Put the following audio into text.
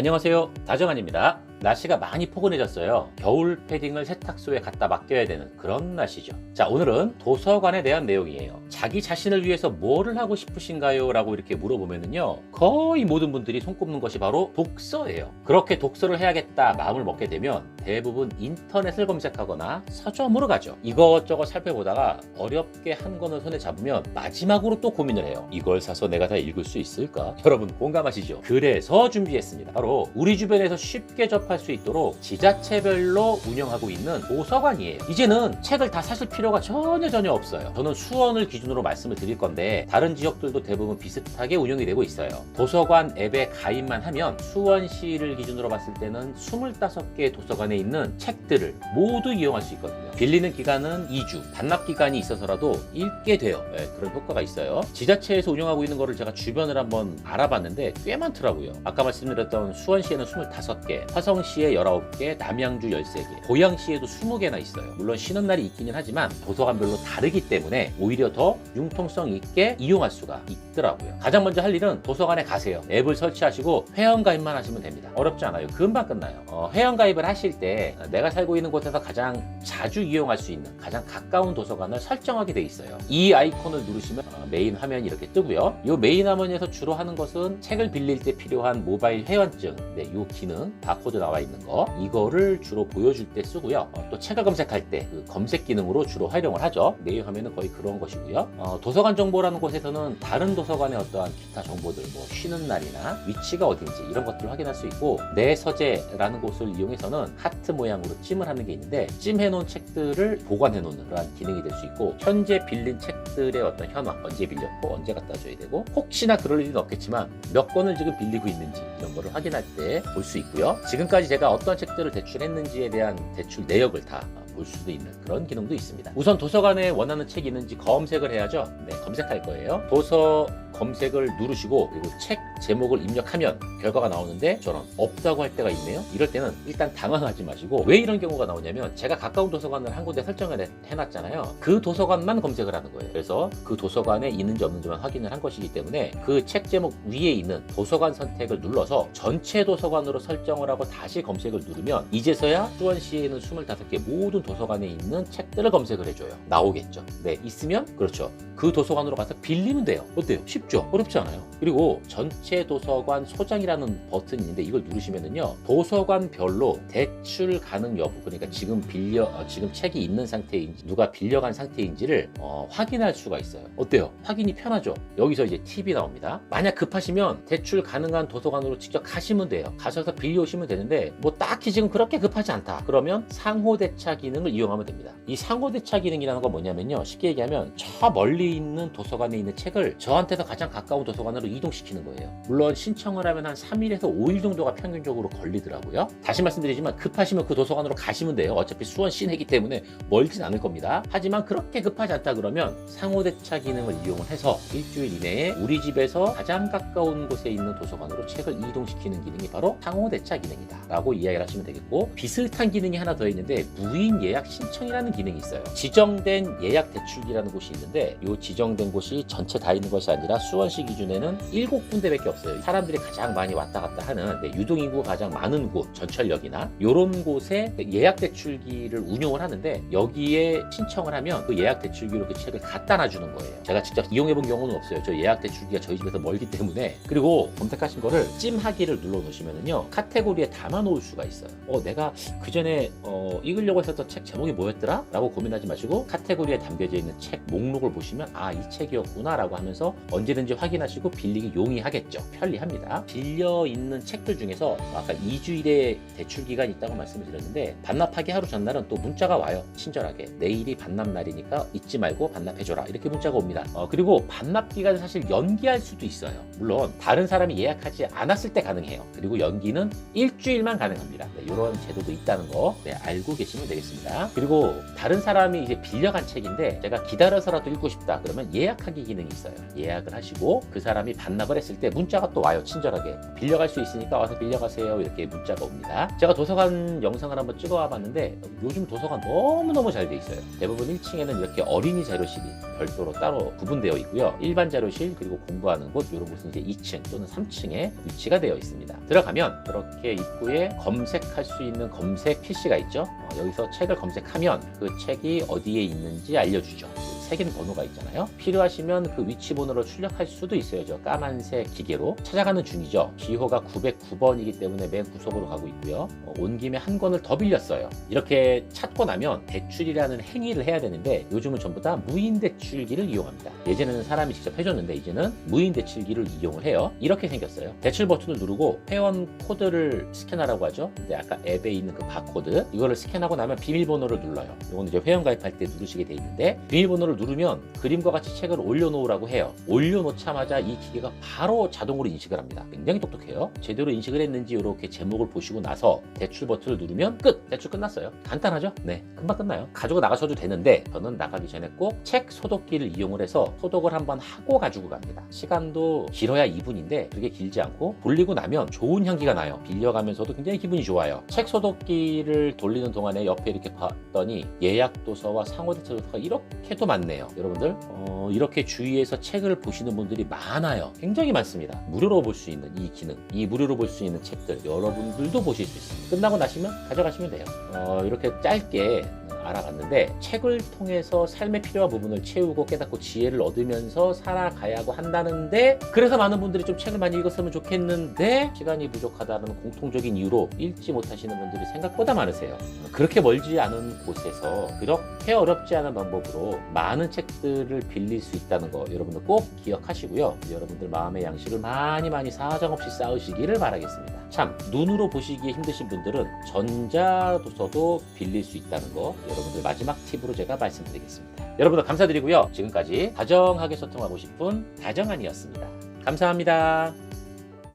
안녕하세요. 다정한입니다 날씨가 많이 포근해졌어요. 겨울 패딩을 세탁소에 갖다 맡겨야 되는 그런 날씨죠. 자 오늘은 도서관에 대한 내용이에요. 자기 자신을 위해서 뭐를 하고 싶으신가요? 라고 이렇게 물어보면은요 거의 모든 분들이 손꼽는 것이 바로 독서예요. 그렇게 독서를 해야겠다 마음을 먹게 되면 대부분 인터넷을 검색하거나 서점으로 가죠. 이것저것 살펴보다가 어렵게 한 권을 손에 잡으면 마지막으로 또 고민을 해요. 이걸 사서 내가 다 읽을 수 있을까? 여러분 공감하시죠? 그래서 준비했습니다. 바로 우리 주변에서 쉽게 접할 수 있도록 지자체별로 운영하고 있는 도서관이에요. 이제는 책을 다 사실 필요가 전혀 전혀 없어요. 저는 수원을 기준으로 말씀을 드릴 건데 다른 지역들도 대부분 비슷하게 운영이 되고 있어요. 도서관 앱에 가입만 하면 수원시를 기준으로 봤을 때는 25개 도서관에 있는 책들을 모두 이용할 수 있거든요. 빌리는 기간은 2주, 반납 기간이 있어서라도 읽게 돼요. 네, 그런 효과가 있어요. 지자체에서 운영하고 있는 거를 제가 주변을 한번 알아봤는데 꽤 많더라고요. 아까 말씀드렸던 수원시에는 25개, 화성 시에 19개, 남양주 13개, 고양시에도 20개나 있어요. 물론 쉬는 날이 있기는 하지만 도서관별로 다르기 때문에 오히려 더 융통성 있게 이용할 수가 있더라고요. 가장 먼저 할 일은 도서관에 가세요. 앱을 설치하시고 회원가입만 하시면 됩니다. 어렵지 않아요. 금방 끝나요. 어, 회원가입을 하실 때 내가 살고 있는 곳에서 가장 자주 이용할 수 있는 가장 가까운 도서관을 설정하게 돼 있어요. 이 아이콘을 누르시면 어, 메인 화면이 이렇게 뜨고요. 이 메인 화면에서 주로 하는 것은 책을 빌릴 때 필요한 모바일 회원증, 네, 이 기능 바코드 나와 있는 거 이거를 주로 보여줄 때 쓰고요. 어, 또 책을 검색할 때 그 검색 기능으로 주로 활용을 하죠. 메인 화면은 거의 그런 것이고요. 어, 도서관 정보라는 곳에서는 다른 도서관의 어떠한 기타 정보들, 뭐 쉬는 날이나 위치가 어딘지 이런 것들을 확인할 수 있고 내 서재라는 곳을 이용해서는 하트 모양으로 찜을 하는 게 있는데 찜해 놓은 책들을 보관해 놓는 그러한 기능이 될 수 있고 현재 빌린 책들의 어떤 현황 언제 빌렸고 언제 갖다 줘야 되고 혹시나 그럴 일은 없겠지만 몇 권을 지금 빌리고 있는지 이런 거를 확인할 때 볼 수 있고요. 지금까지 제가 어떤 책들을 대출했는지에 대한 대출 내역을 다 볼 수도 있는 그런 기능도 있습니다. 우선 도서관에 원하는 책이 있는지 검색을 해야죠. 네, 검색할 거예요. 도서 검색을 누르시고 그리고 책 제목을 입력하면 결과가 나오는데 저런 없다고 할 때가 있네요. 이럴 때는 일단 당황하지 마시고 왜 이런 경우가 나오냐면 제가 가까운 도서관을 한 군데 설정을 해- 해놨잖아요. 그 도서관만 검색을 하는 거예요. 그래서 그 도서관에 있는지 없는지만 확인을 한 것이기 때문에 그 책 제목 위에 있는 도서관 선택을 눌러서 전체 도서관으로 설정을 하고 다시 검색을 누르면 이제서야 수원시에 있는 25개 모든 도서관에 있는 책들을 검색을 해줘요. 나오겠죠. 네, 있으면 그렇죠. 그 도서관으로 가서 빌리면 돼요. 어때요? 쉽죠? 어렵지 않아요. 그리고 전체 도서관 소장이라는 버튼이 있는데 이걸 누르시면은요. 도서관별로 대출 가능 여부 그러니까 지금 빌려 어, 지금 책이 있는 상태인지 누가 빌려간 상태인지를 어, 확인할 수가 있어요. 어때요? 확인이 편하죠? 여기서 이제 팁이 나옵니다. 만약 급하시면 대출 가능한 도서관으로 직접 가시면 돼요. 가셔서 빌려오시면 되는데 뭐 딱히 지금 그렇게 급하지 않다. 그러면 상호 대차 기능을 이용하면 됩니다. 이 상호 대차 기능이라는 건 뭐냐면요. 쉽게 얘기하면 저 멀리 있는 도서관에 있는 책을 저한테서 가장 가까운 도서관으로 이동시키는 거예요. 물론 신청을 하면 한 3일에서 5일 정도가 평균적으로 걸리더라고요. 다시 말씀드리지만 급하시면 그 도서관으로 가시면 돼요. 어차피 수원 시내기 때문에 멀진 않을 겁니다. 하지만 그렇게 급하지 않다 그러면 상호대차 기능을 이용을 해서 일주일 이내에 우리 집에서 가장 가까운 곳에 있는 도서관으로 책을 이동시키는 기능이 바로 상호대차 기능이다 라고 이야기를 하시면 되겠고 비슷한 기능이 하나 더 있는데 무인 예약 신청이라는 기능이 있어요 지정된 예약 대출기라는 곳이 있는데 이 지정된 곳이 전체 다 있는 것이 아니라 수원시 기준에는 7군데 밖에 없어요. 사람들이 가장 많이 왔다 갔다 하는 네, 유동인구가 가장 많은 곳 전철역이나 이런 곳에 예약 대출기를 운용을 하는데 여기에 신청을 하면 그 예약 대출기로 그 책을 갖다 놔주는 거예요. 제가 직접 이용해 본 경우는 없어요. 저 예약 대출기가 저희 집에서 멀기 때문에. 그리고 검색하신 거를 찜하기를 눌러 놓으시면은요 카테고리에 담아 놓을 수가 있어요. 어 내가 그 전에 어, 읽으려고 했었던 책 제목이 뭐였더라? 라고 고민하지 마시고 카테고리에 담겨져 있는 책 목록을 보시면 아 이 책이었구나 라고 하면서 언제든지 확인하시고 빌리기 용이하 겠죠 편리합니다. 빌려 있는 책들 중에서 아까 2주일의 대출 기간이 있다고 말씀을 드렸는데 반납하기 하루 전날은 또 문자가 와요. 친절하게. 내일이 반납 날이니까 잊지 말고 반납해줘라. 이렇게 문자가 옵니다. 어, 그리고 반납 기간을 사실 연기할 수도 있어요. 물론 다른 사람이 예약하지 않았을 때 가능해요. 그리고 연기는 일주일만 가능합니다. 네, 이런 제도도 있다는 거 네, 알고 계시면 되겠습니다. 그리고 다른 사람이 이제 빌려간 책인데 제가 기다려서라도 읽고 싶다. 그러면 예약하기 기능이 있어요. 예약을 하시고 그 사람이 반납을 했을 때 문자가 또 와요 친절하게. 빌려갈 수 있으니까 와서 빌려가세요. 이렇게 문자가 옵니다. 제가 도서관 영상을 한번 찍어와 봤는데 요즘 도서관 너무너무 잘 돼 있어요. 대부분 1층에는 이렇게 어린이 자료실이 별도로 따로 구분되어 있고요. 일반 자료실 그리고 공부하는 곳 이런 곳은 이제 2층 또는 3층에 위치가 되어 있습니다. 들어가면 그렇게 입구에 검색할 수 있는 검색 PC가 있죠? 어, 여기서 책을 검색하면 그 책이 어디에 있는지 알려주죠 색인 번호가 있잖아요. 필요하시면 그 위치 번호로 출력할 수도 있어요. 저 까만색 기계로 찾아가는 중이죠. 기호가 909번이기 때문에 맨 구석으로 가고 있고요. 어, 온 김에 한 권을 더 빌렸어요. 이렇게 찾고 나면 대출이라는 행위를 해야 되는데 요즘은 전부 다 무인 대출기를 이용합니다. 예전에는 사람이 직접 해줬는데 이제는 무인 대출기를 이용을 해요. 이렇게 생겼어요. 대출 버튼을 누르고 회원 코드를 스캔하라고 하죠. 근데 아까 앱에 있는 그 바코드 이거를 스캔하고 나면 비밀번호를 눌러요. 이거는 이제 회원 가입할 때 누르시게 돼 있는데 비밀번호를 누르면 그림과 같이 책을 올려놓으라고 해요. 올려놓자마자 이 기계가 바로 자동으로 인식을 합니다. 굉장히 똑똑해요. 제대로 인식을 했는지 이렇게 제목을 보시고 나서 대출 버튼을 누르면 끝! 대출 끝났어요. 간단하죠? 네, 금방 끝나요. 가지고 나가셔도 되는데 저는 나가기 전에 꼭 책 소독기를 이용을 해서 소독을 한번 하고 가지고 갑니다. 시간도 길어야 2분인데 그게 길지 않고 돌리고 나면 좋은 향기가 나요. 빌려가면서도 굉장히 기분이 좋아요. 책 소독기를 돌리는 동안에 옆에 이렇게 봤더니 예약 도서와 상호 대체 도서가 이렇게도 많네 요. 여러분들 어, 이렇게 주위에서 책을 보시는 분들이 많아요. 굉장히 많습니다. 무료로 볼 수 있는 이 기능, 이 무료로 볼 수 있는 책들 여러분들도 보실 수 있습니다. 끝나고 나시면 가져가시면 돼요. 어, 이렇게 짧게 알아봤는데 책을 통해서 삶의 필요한 부분을 채우고 깨닫고 지혜를 얻으면서 살아가야 하고 한다는데 그래서 많은 분들이 좀 책을 많이 읽었으면 좋겠는데 시간이 부족하다는 공통적인 이유로 읽지 못하시는 분들이 생각보다 많으세요. 그렇게 멀지 않은 곳에서 그렇게 어렵지 않은 방법으로 많은 책들을 빌릴 수 있다는 거 여러분들 꼭 기억하시고요. 여러분들 마음의 양식을 많이 많이 사정없이 쌓으시기를 바라겠습니다. 참 눈으로 보시기에 힘드신 분들은 전자도서도 빌릴 수 있다는 거 여러분들 마지막 팁으로 제가 말씀드리겠습니다. 여러분들 감사드리고요. 지금까지 다정하게 소통하고 싶은 다정한이었습니다. 감사합니다.